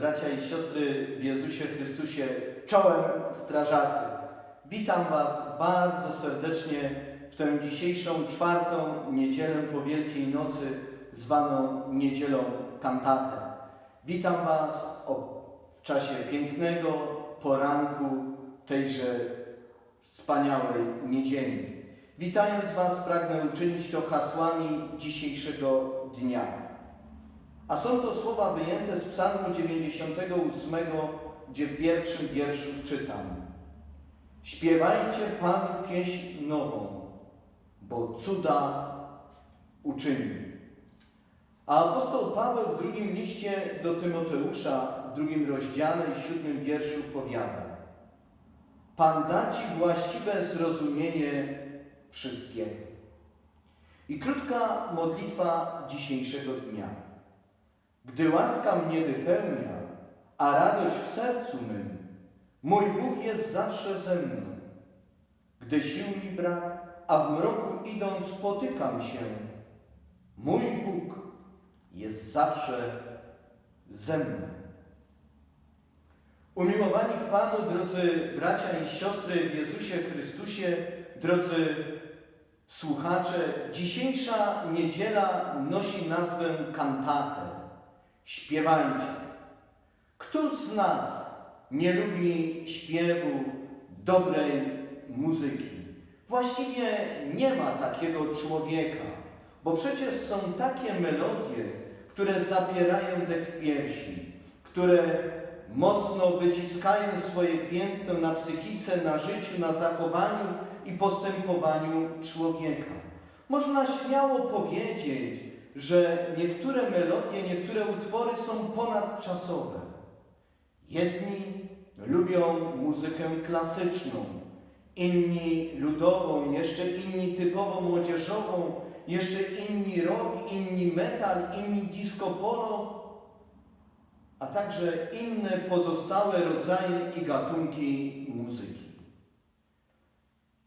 bracia i siostry w Jezusie Chrystusie, czołem strażacy. Witam Was bardzo serdecznie w tę dzisiejszą czwartą niedzielę po Wielkiej Nocy, zwaną Niedzielą Kantatę. Witam Was w czasie pięknego poranku tejże wspaniałej niedzieli. Witając Was, pragnę uczynić to hasłami dzisiejszego dnia. A są to słowa wyjęte z Psalmu 98, gdzie w pierwszym wierszu czytam: Śpiewajcie Panu pieśń nową, bo cuda uczynił. A apostoł Paweł w drugim liście do Tymoteusza, w drugim rozdziale i siódmym wierszu powiada: Pan da Ci właściwe zrozumienie wszystkiego. I krótka modlitwa dzisiejszego dnia. Gdy łaska mnie wypełnia, a radość w sercu mym, mój Bóg jest zawsze ze mną. Gdy sił mi brak, a w mroku idąc spotykam się, mój Bóg jest zawsze ze mną. Umiłowani w Panu, drodzy bracia i siostry w Jezusie Chrystusie, drodzy słuchacze, dzisiejsza niedziela nosi nazwę kantatę. Śpiewajcie. Kto z nas nie lubi śpiewu, dobrej muzyki? Właściwie nie ma takiego człowieka, bo przecież są takie melodie, które zapierają dech w piersi, które mocno wyciskają swoje piętno na psychice, na życiu, na zachowaniu i postępowaniu człowieka. Można śmiało powiedzieć, że niektóre melodie, niektóre utwory są ponadczasowe. Jedni lubią muzykę klasyczną, inni ludową, jeszcze inni typowo młodzieżową, jeszcze inni rock, inni metal, inni disco polo, a także inne pozostałe rodzaje i gatunki muzyki.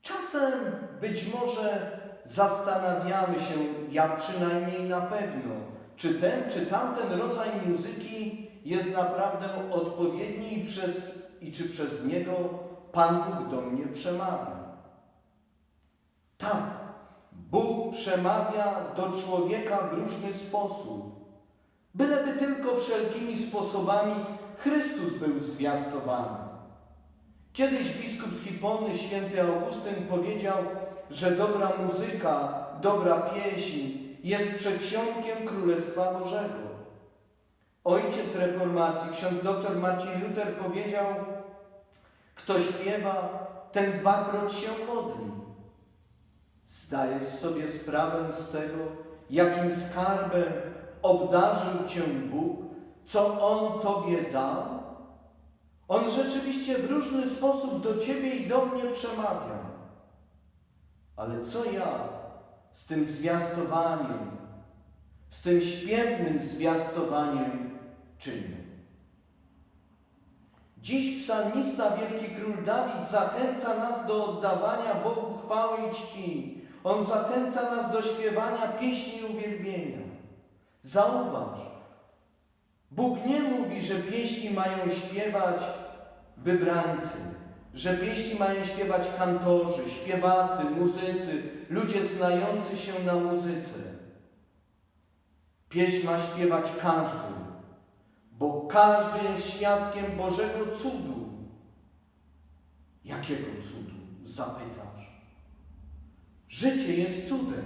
Czasem być może zastanawiamy się, ja przynajmniej na pewno, czy ten, czy tamten rodzaj muzyki jest naprawdę odpowiedni i, przez, i czy przez niego Pan Bóg do mnie przemawia. Tak, Bóg przemawia do człowieka w różny sposób. Byleby tylko wszelkimi sposobami Chrystus był zwiastowany. Kiedyś biskup z Hipony, święty Augustyn, powiedział, że dobra muzyka, dobra pieśń jest przedsionkiem Królestwa Bożego. Ojciec reformacji, ksiądz dr Marcin Luther powiedział, kto śpiewa, ten dwakroć się modli. Zdajesz sobie sprawę z tego, jakim skarbem obdarzył Cię Bóg, co On Tobie dał? On rzeczywiście w różny sposób do Ciebie i do mnie przemawia. Ale co ja z tym zwiastowaniem, z tym śpiewnym zwiastowaniem czynię? Dziś psalmista, wielki król Dawid zachęca nas do oddawania Bogu chwały i czci. On zachęca nas do śpiewania pieśni i uwielbienia. Zauważ, Bóg nie mówi, że pieśni mają śpiewać wybrańcy, że pieśni mają śpiewać kantorzy, śpiewacy, muzycy, ludzie znający się na muzyce. Pieśń ma śpiewać każdy, bo każdy jest świadkiem Bożego cudu. Jakiego cudu? Zapytasz. Życie jest cudem.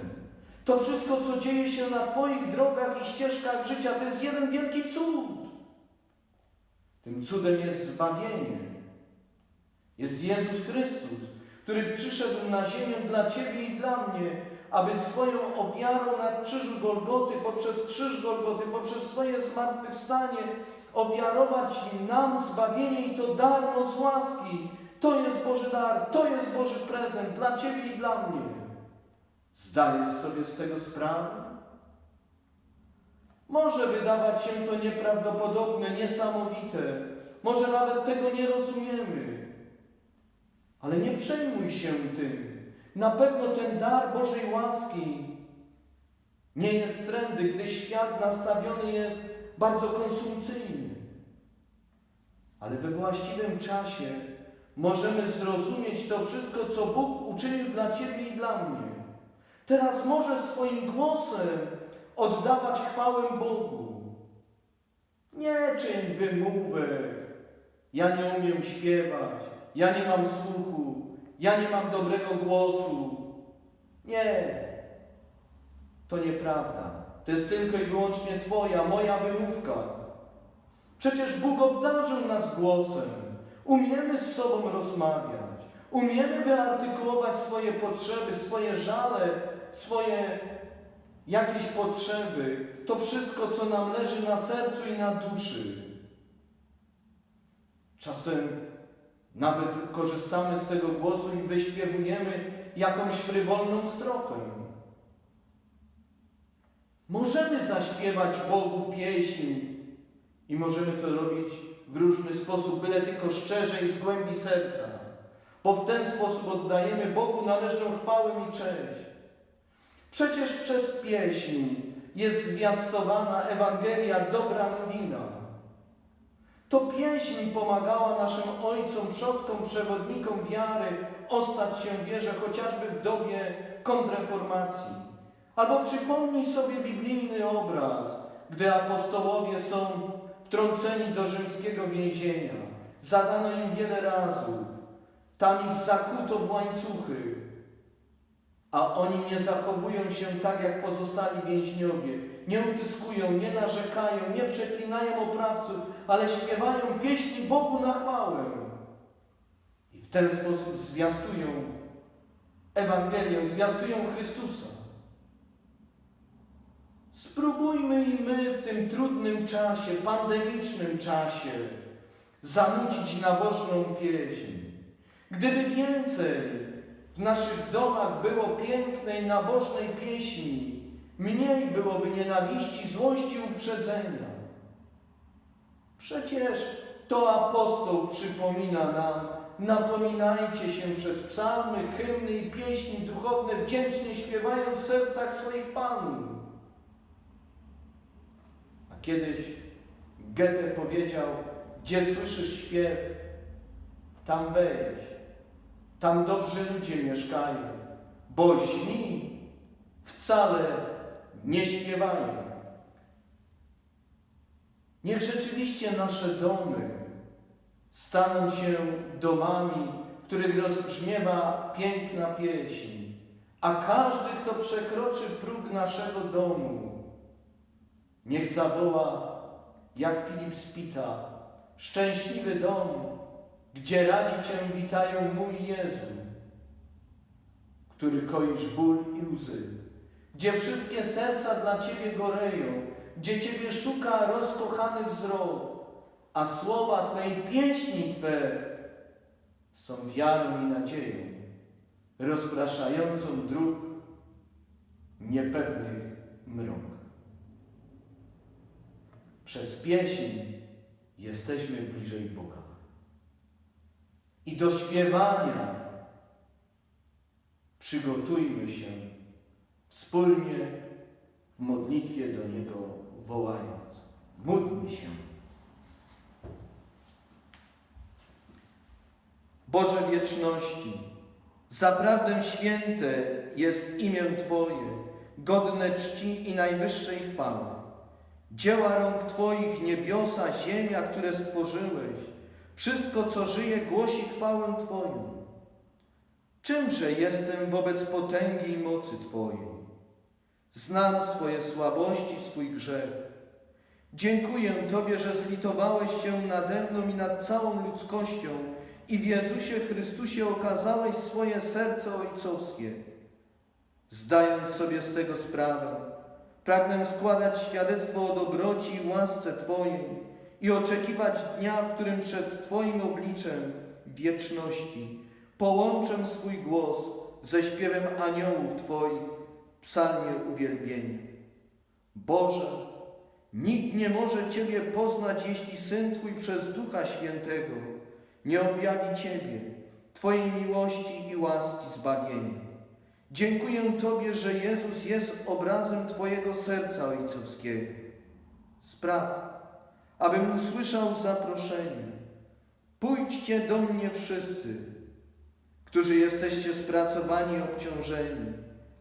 To wszystko, co dzieje się na Twoich drogach i ścieżkach życia, to jest jeden wielki cud. Tym cudem jest zbawienie jest Jezus Chrystus, który przyszedł na ziemię dla Ciebie i dla mnie, aby swoją ofiarą na krzyżu Golgoty, poprzez krzyż Golgoty, poprzez swoje zmartwychwstanie, ofiarować nam zbawienie i to darmo z łaski. To jest Boży dar, to jest Boży prezent dla Ciebie i dla mnie. Zdajesz sobie z tego sprawę? Może wydawać się to nieprawdopodobne, niesamowite. Może nawet tego nie rozumiemy. Ale nie przejmuj się tym. Na pewno ten dar Bożej łaski nie jest trendy, gdy świat nastawiony jest bardzo konsumpcyjnie. ale we właściwym czasie możemy zrozumieć to wszystko, co Bóg uczynił dla Ciebie i dla mnie. Teraz możesz swoim głosem oddawać chwałę Bogu. Nie czyń wymówek. Ja nie umiem śpiewać, ja nie mam słuchu, ja nie mam dobrego głosu. Nie, to nieprawda. To jest tylko i wyłącznie Twoja, moja wymówka. Przecież Bóg obdarzył nas głosem. Umiemy z sobą rozmawiać. Umiemy wyartykułować swoje potrzeby, swoje żale, swoje jakieś potrzeby. To wszystko, co nam leży na sercu i na duszy. Czasem nawet korzystamy z tego głosu i wyśpiewujemy jakąś frywolną strofę. Możemy zaśpiewać Bogu pieśń i możemy to robić w różny sposób, byle tylko szczerze i z głębi serca, bo w ten sposób oddajemy Bogu należną chwałę i cześć. Przecież przez pieśń jest zwiastowana Ewangelia, dobra nowina. To pieśń pomagała naszym ojcom, przodkom, przewodnikom wiary ostać się wierze chociażby w dobie kontrreformacji. Albo przypomnij sobie biblijny obraz, gdy apostołowie są wtrąceni do rzymskiego więzienia. Zadano im wiele razów. Tam ich zakuto w łańcuchy. A oni nie zachowują się tak, jak pozostali więźniowie. Nie utyskują, nie narzekają, nie przeklinają oprawców, ale śpiewają pieśni Bogu na chwałę. I w ten sposób zwiastują Ewangelię, zwiastują Chrystusa. Spróbujmy i my w tym trudnym czasie, pandemicznym czasie, zanucić nabożną pieśń. Gdyby więcej w naszych domach było pięknej, nabożnej pieśni, mniej byłoby nienawiści, złości, uprzedzenia. Przecież to apostoł przypomina nam, napominajcie się przez psalmy, hymny i pieśni duchowne, wdzięcznie śpiewając w sercach swoich panów. A kiedyś Goethe powiedział, gdzie słyszysz śpiew, tam wejdź. Tam dobrzy ludzie mieszkają, bo źli wcale nie śpiewają. Niech rzeczywiście nasze domy staną się domami, w których rozbrzmiewa piękna pieśń, a każdy, kto przekroczy próg naszego domu, niech zawoła, jak Filip Spita, szczęśliwy dom, gdzie radzi Cię witają mój Jezu, który koisz ból i łzy, gdzie wszystkie serca dla Ciebie goreją, gdzie Ciebie szuka rozkochany wzrok, a słowa Twojej pieśni Twe są wiarą i nadzieją, rozpraszającą dróg niepewnych mrok. Przez pieśń jesteśmy bliżej Boga. I do śpiewania przygotujmy się wspólnie w modlitwie do Niego wołając. Módlmy się. Boże wieczności, zaprawdę święte jest imię Twoje, godne czci i najwyższej chwały. Dzieła rąk Twoich, niebiosa, ziemia, które stworzyłeś, wszystko, co żyje, głosi chwałę Twoją. Czymże jestem wobec potęgi i mocy Twojej? Znam swoje słabości, swój grzech. Dziękuję Tobie, że zlitowałeś się nade mną i nad całą ludzkością i w Jezusie Chrystusie okazałeś swoje serce ojcowskie. Zdając sobie z tego sprawę, pragnę składać świadectwo o dobroci i łasce Twojej i oczekiwać dnia, w którym przed Twoim obliczem wieczności połączę swój głos ze śpiewem aniołów Twoich w psalmie uwielbienia. Boże, nikt nie może Ciebie poznać, jeśli Syn Twój przez Ducha Świętego nie objawi Ciebie, Twojej miłości i łaski zbawienia. Dziękuję Tobie, że Jezus jest obrazem Twojego serca ojcowskiego. Spraw, abym usłyszał zaproszenie, Pójdźcie do mnie wszyscy, którzy jesteście spracowani i obciążeni,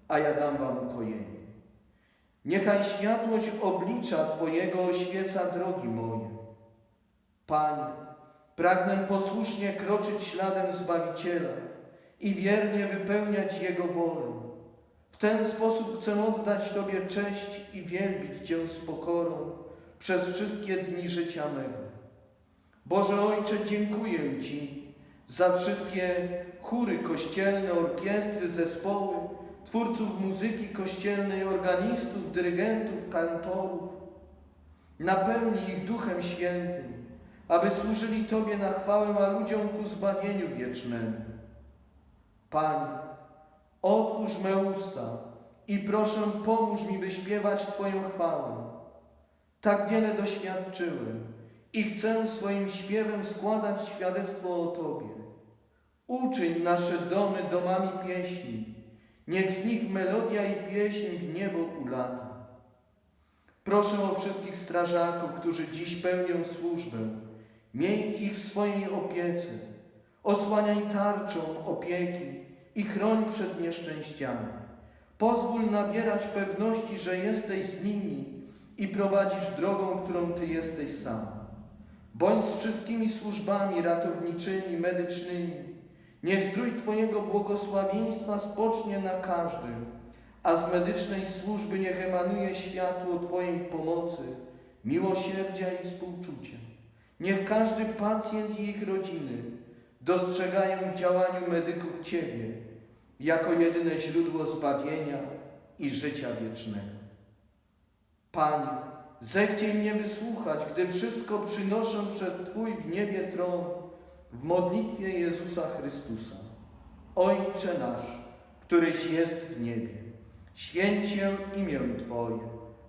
a ja dam wam ukojenie. Niechaj światłość oblicza Twojego oświeca drogi moje. Panie, pragnę posłusznie kroczyć śladem Zbawiciela i wiernie wypełniać Jego wolę. W ten sposób chcę oddać Tobie cześć i wielbić Cię z pokorą przez wszystkie dni życia mego. Boże Ojcze, dziękuję Ci za wszystkie chóry kościelne, orkiestry, zespoły, twórców muzyki kościelnej, organistów, dyrygentów, kantorów. Napełnij ich Duchem Świętym, aby służyli Tobie na chwałę, a ludziom ku zbawieniu wiecznemu. Panie, otwórz me usta i proszę pomóż mi wyśpiewać Twoją chwałę. Tak wiele doświadczyłem i chcę swoim śpiewem składać świadectwo o Tobie. Uczyń nasze domy domami pieśni, niech z nich melodia i pieśń w niebo ulata. Proszę o wszystkich strażaków, którzy dziś pełnią służbę. Miej ich w swojej opiece. Osłaniaj tarczą opieki i chroń przed nieszczęściami. Pozwól nabierać pewności, że jesteś z nimi i prowadzisz drogą, którą Ty jesteś sam. Bądź z wszystkimi służbami ratowniczymi, medycznymi. Niech zdrój Twojego błogosławieństwa spocznie na każdym, a z medycznej służby niech emanuje światło Twojej pomocy, miłosierdzia i współczucia. Niech każdy pacjent i ich rodziny dostrzegają w działaniu medyków Ciebie jako jedyne źródło zbawienia i życia wiecznego. Panie, zechciej mnie wysłuchać, gdy wszystko przynoszę przed Twój w niebie tron w modlitwie Jezusa Chrystusa. Ojcze nasz, któryś jest w niebie, święć się imię Twoje,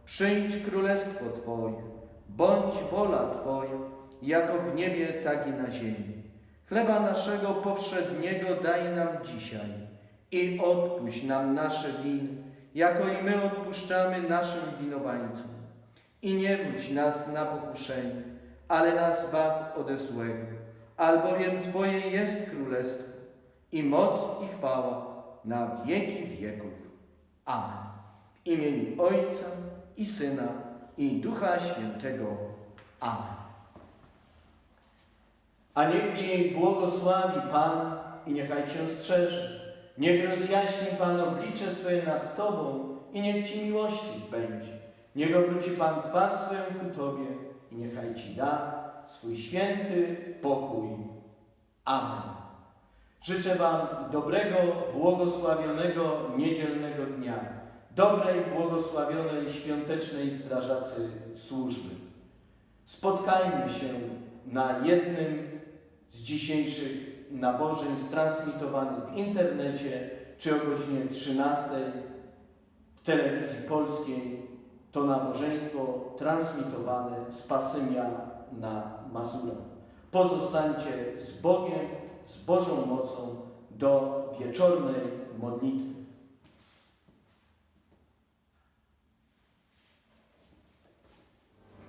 przyjdź królestwo Twoje, bądź wola Twoja, jako w niebie, tak i na ziemi. Chleba naszego powszedniego daj nam dzisiaj i odpuść nam nasze winy, jako i my odpuszczamy naszym winowajcom. I nie wódź nas na pokuszenie, ale nas zbaw ode złego, albowiem Twoje jest królestwo i moc i chwała na wieki wieków. Amen. W imieniu Ojca i Syna i Ducha Świętego. Amen. A niech Ci błogosławi Pan i niechaj Cię strzeże. Niech rozjaśni Pan oblicze swoje nad Tobą i niech Ci miłości będzie. Niech obróci Pan twarz swoją ku Tobie i niechaj Ci da swój święty pokój. Amen. Życzę Wam dobrego, błogosławionego niedzielnego dnia, dobrej, błogosławionej świątecznej strażacy służby. Spotkajmy się na jednym z dzisiejszych nabożeństw transmitowanych w internecie, czy o godzinie 13 w telewizji polskiej. To nabożeństwo transmitowane z Pasymia na Mazurach. Pozostańcie z Bogiem, z Bożą mocą do wieczornej modlitwy.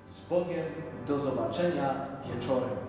Z Bogiem do zobaczenia wieczorem.